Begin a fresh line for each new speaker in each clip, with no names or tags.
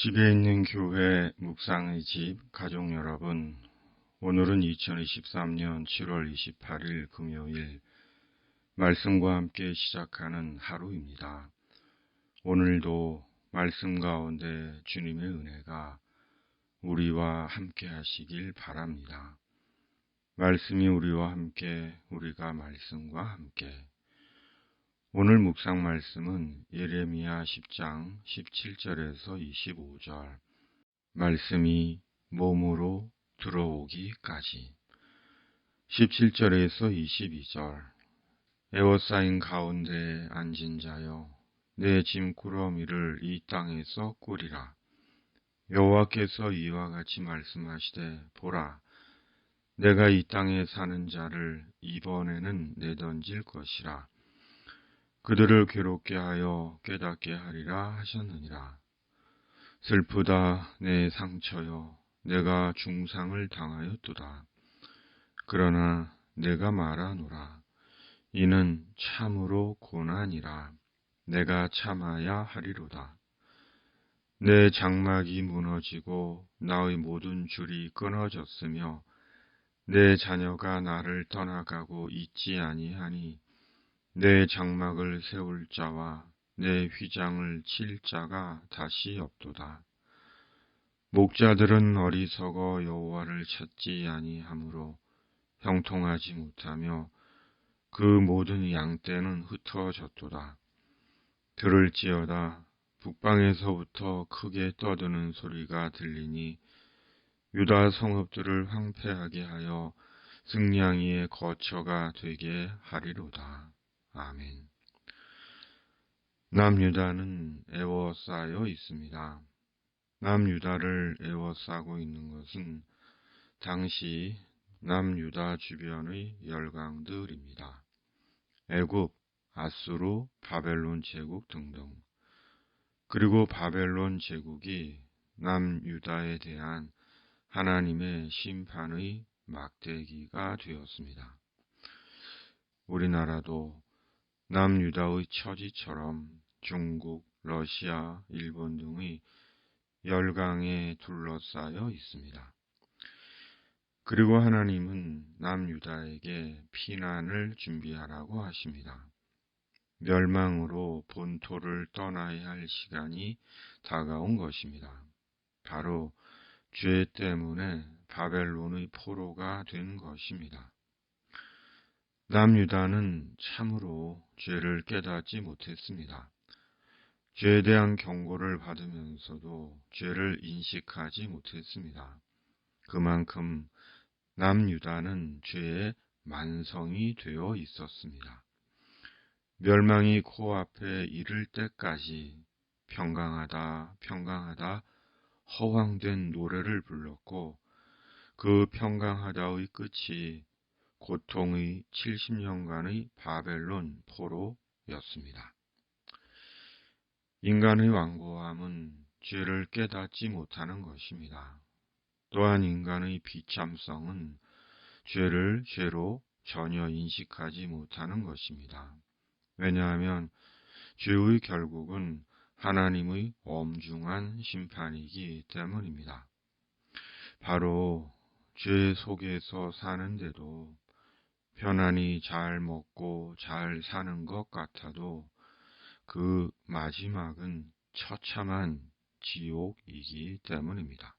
집에 있는 교회 묵상의 집 가족 여러분, 오늘은 2023년 7월 28일 금요일 말씀과 함께 시작하는 하루입니다. 오늘도 말씀 가운데 주님의 은혜가 우리와 함께 하시길 바랍니다. 말씀이 우리와 함께, 우리가 말씀과 함께. 오늘 묵상 말씀은 예레미야 10장 17절에서 25절. 말씀이 몸으로 들어오기까지. 17절에서 22절. 에워싸인 가운데 앉은 자여, 내 짐꾸러미를 이 땅에서 꾸리라. 여호와께서 이와 같이 말씀하시되 보라 내가 이 땅에 사는 자를 이번에는 내던질 것이라 그들을 괴롭게 하여 깨닫게 하리라 하셨느니라. 슬프다 내 상처여. 내가 중상을 당하였도다. 그러나 내가 말하노라. 이는 참으로 고난이라. 내가 참아야 하리로다. 내 장막이 무너지고 나의 모든 줄이 끊어졌으며 내 자녀가 나를 떠나가고 있지 아니하니 내 장막을 세울 자와 내 휘장을 칠 자가 다시 없도다. 목자들은 어리석어 여호와를 찾지 아니하므로 형통하지 못하며 그 모든 양떼는 흩어졌도다. 들을지어다 북방에서부터 크게 떠드는 소리가 들리니 유다 성읍들을 황폐하게 하여 승냥이의 거처가 되게 하리로다. 아멘. 남유다는 애워싸여 있습니다. 남유다를 애워싸고 있는 것은 당시 남유다 주변의 열강들입니다. 애굽, 아수르, 바벨론 제국 등등. 그리고 바벨론 제국이 남유다에 대한 하나님의 심판의 막대기가 되었습니다. 우리나라도 남유다의 처지처럼 중국, 러시아, 일본 등의 열강에 둘러싸여 있습니다. 그리고 하나님은 남유다에게 피난을 준비하라고 하십니다. 멸망으로 본토를 떠나야 할 시간이 다가온 것입니다. 바로 죄 때문에 바벨론의 포로가 된 것입니다. 남유다는 참으로 죄를 깨닫지 못했습니다. 죄에 대한 경고를 받으면서도 죄를 인식하지 못했습니다. 그만큼 남유다는 죄의 만성이 되어 있었습니다. 멸망이 코앞에 이를 때까지 평강하다, 평강하다, 허황된 노래를 불렀고 그 평강하다의 끝이 고통의 70년간의 바벨론 포로였습니다. 인간의 완고함은 죄를 깨닫지 못하는 것입니다. 또한 인간의 비참성은 죄를 죄로 전혀 인식하지 못하는 것입니다. 왜냐하면 죄의 결국은 하나님의 엄중한 심판이기 때문입니다. 바로 죄 속에서 사는데도 편안히 잘 먹고 잘 사는 것 같아도 그 마지막은 처참한 지옥이기 때문입니다.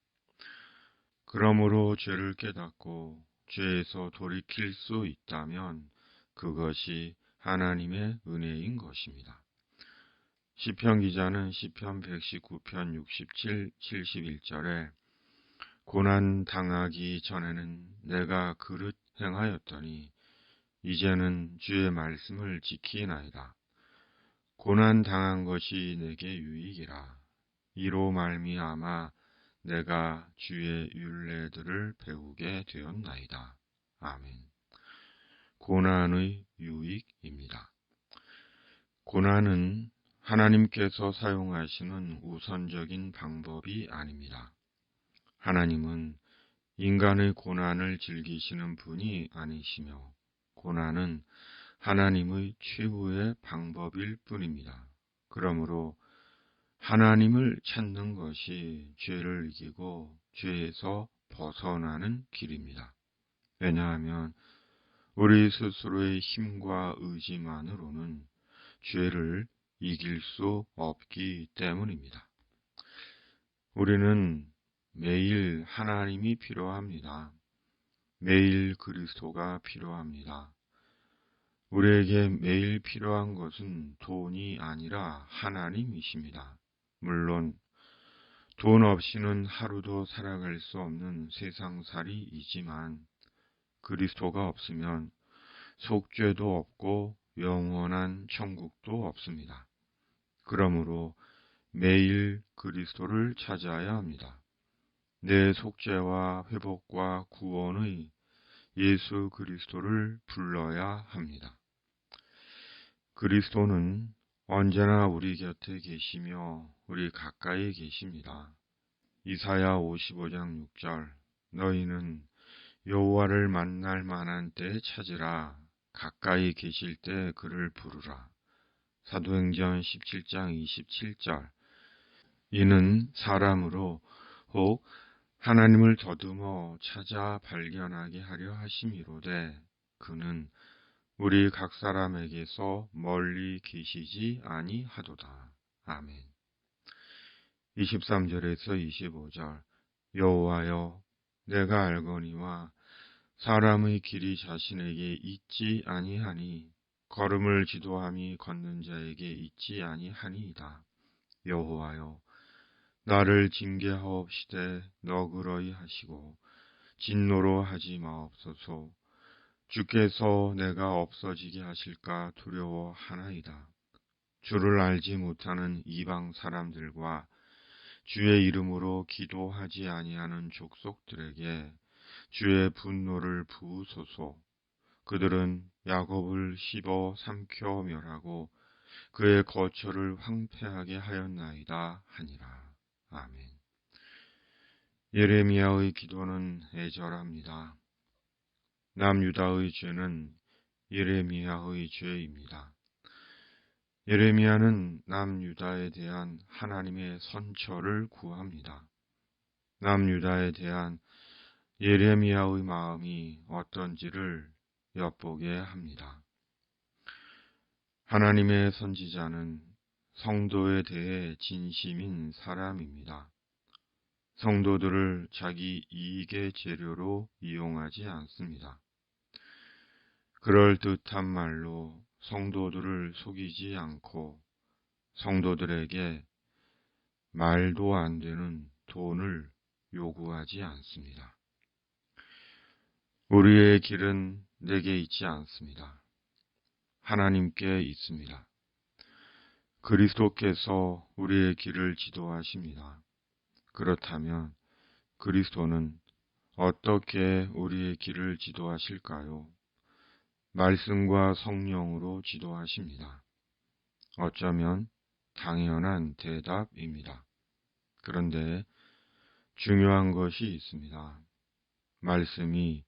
그러므로 죄를 깨닫고 죄에서 돌이킬 수 있다면 그것이 하나님의 은혜인 것입니다. 시편 기자는 시편 119편 67, 71절에 고난 당하기 전에는 내가 그릇 행하였더니 이제는 주의 말씀을 지키나이다. 고난 당한 것이 내게 유익이라. 이로 말미암아 내가 주의 윤례들을 배우게 되었나이다. 아멘. 고난의 유익입니다. 고난은 하나님께서 사용하시는 우선적인 방법이 아닙니다. 하나님은 인간의 고난을 즐기시는 분이 아니시며 고난은 하나님의 최후의 방법일 뿐입니다. 그러므로 하나님을 찾는 것이 죄를 이기고 죄에서 벗어나는 길입니다. 왜냐하면 우리 스스로의 힘과 의지만으로는 죄를 이길 수 없기 때문입니다. 우리는 매일 하나님이 필요합니다. 매일 그리스도가 필요합니다. 우리에게 매일 필요한 것은 돈이 아니라 하나님이십니다. 물론 돈 없이는 하루도 살아갈 수 없는 세상살이이지만 그리스도가 없으면 속죄도 없고 영원한 천국도 없습니다. 그러므로 매일 그리스도를 찾아야 합니다. 내 속죄와 회복과 구원의 예수 그리스도를 불러야 합니다. 그리스도는 언제나 우리 곁에 계시며 우리 가까이 계십니다. 이사야 55장 6절 너희는 여호와를 만날 만한 때에 찾으라 가까이 계실 때 그를 부르라. 사도행전 17장 27절 이는 사람으로 혹 하나님을 더듬어 찾아 발견하게 하려 하심이로되 그는 우리 각 사람에게서 멀리 계시지 아니하도다. 아멘. 23절에서 25절 여호와여 내가 알거니와 사람의 길이 자신에게 있지 아니하니 걸음을 지도함이 걷는 자에게 있지 아니하니이다. 여호와여 나를 징계하옵시되 너그러이 하시고 진노로 하지 마옵소서 주께서 내가 없어지게 하실까 두려워하나이다. 주를 알지 못하는 이방 사람들과 주의 이름으로 기도하지 아니하는 족속들에게 주의 분노를 부으소서. 그들은 야곱을 씹어 삼켜 멸하고 그의 거처를 황폐하게 하였나이다 하니라. 아멘. 예레미야의 기도는 애절합니다. 남유다의 죄는 예레미야의 죄입니다. 예레미야는 남유다에 대한 하나님의 선처를 구합니다. 남유다에 대한 예레미야의 마음이 어떤지를 엿보게 합니다. 하나님의 선지자는 성도에 대해 진심인 사람입니다. 성도들을 자기 이익의 재료로 이용하지 않습니다. 그럴듯한 말로 성도들을 속이지 않고 성도들에게 말도 안 되는 돈을 요구하지 않습니다. 우리의 길은 내게 있지 않습니다. 하나님께 있습니다. 그리스도께서 우리의 길을 지도하십니다. 그렇다면 그리스도는 어떻게 우리의 길을 지도하실까요? 말씀과 성령으로 지도하십니다. 어쩌면 당연한 대답입니다. 그런데 중요한 것이 있습니다. 말씀이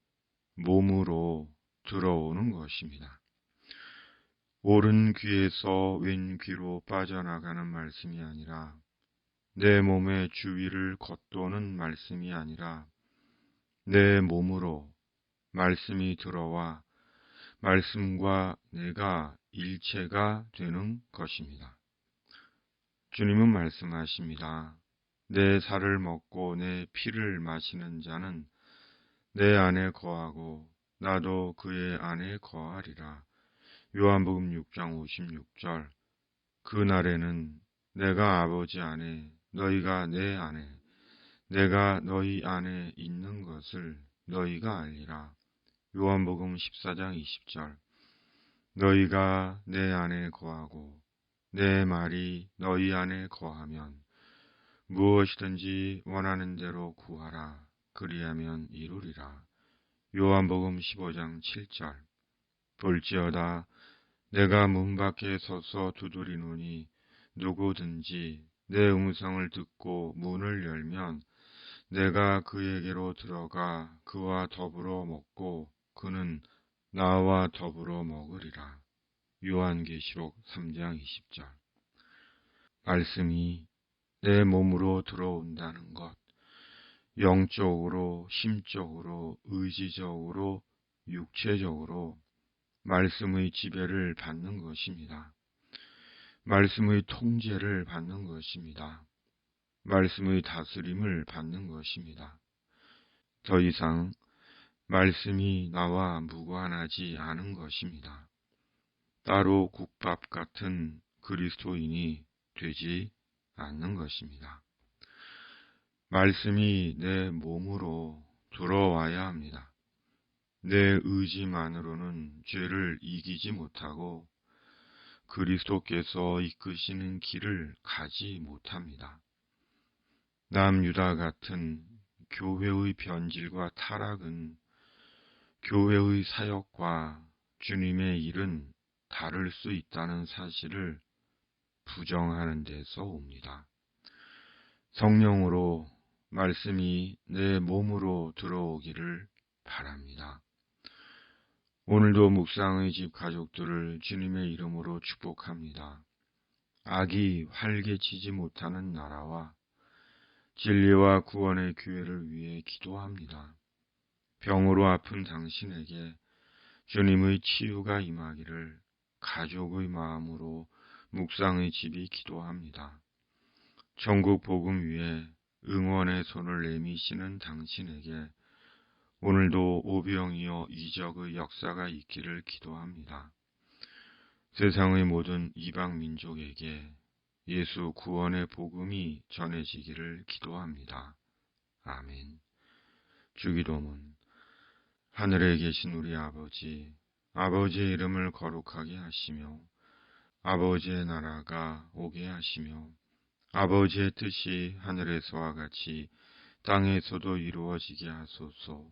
몸으로 들어오는 것입니다. 옳은 귀에서 왼 귀로 빠져나가는 말씀이 아니라 내 몸의 주위를 겉도는 말씀이 아니라 내 몸으로 말씀이 들어와 말씀과 내가 일체가 되는 것입니다. 주님은 말씀하십니다. 내 살을 먹고 내 피를 마시는 자는 내 안에 거하고 나도 그의 안에 거하리라. 요한복음 6장 56절 그 날에는 내가 아버지 안에 너희가 내 안에 내가 너희 안에 있는 것을 너희가 알리라. 요한복음 14장 20절 너희가 내 안에 거하고 내 말이 너희 안에 거하면 무엇이든지 원하는 대로 구하라. 그리하면 이루리라. 요한복음 15장 7절 볼지어다 내가 문 밖에 서서 두드리노니 누구든지 내 음성을 듣고 문을 열면 내가 그에게로 들어가 그와 더불어 먹고 그는 나와 더불어 먹으리라. 요한계시록 3장 20절 말씀이 내 몸으로 들어온다는 것, 영적으로, 심적으로, 의지적으로, 육체적으로 말씀의 지배를 받는 것입니다. 말씀의 통제를 받는 것입니다. 말씀의 다스림을 받는 것입니다. 더 이상 말씀이 나와 무관하지 않은 것입니다. 따로 국밥 같은 그리스도인이 되지 않는 것입니다. 말씀이 내 몸으로 들어와야 합니다. 내 의지만으로는 죄를 이기지 못하고 그리스도께서 이끄시는 길을 가지 못합니다. 남유다 같은 교회의 변질과 타락은 교회의 사역과 주님의 일은 다를 수 있다는 사실을 부정하는 데서 옵니다. 성령으로 말씀이 내 몸으로 들어오기를 바랍니다. 오늘도 묵상의 집 가족들을 주님의 이름으로 축복합니다. 악이 활개치지 못하는 나라와 진리와 구원의 교회를 위해 기도합니다. 병으로 아픈 당신에게 주님의 치유가 임하기를 가족의 마음으로 묵상의 집이 기도합니다. 전국 복음 위에 응원의 손을 내미시는 당신에게 오늘도 오병이어 이적의 역사가 있기를 기도합니다. 세상의 모든 이방 민족에게 예수 구원의 복음이 전해지기를 기도합니다. 아멘. 주기도문 하늘에 계신 우리 아버지 아버지의 이름을 거룩하게 하시며 아버지의 나라가 오게 하시며 아버지의 뜻이 하늘에서와 같이 땅에서도 이루어지게 하소서.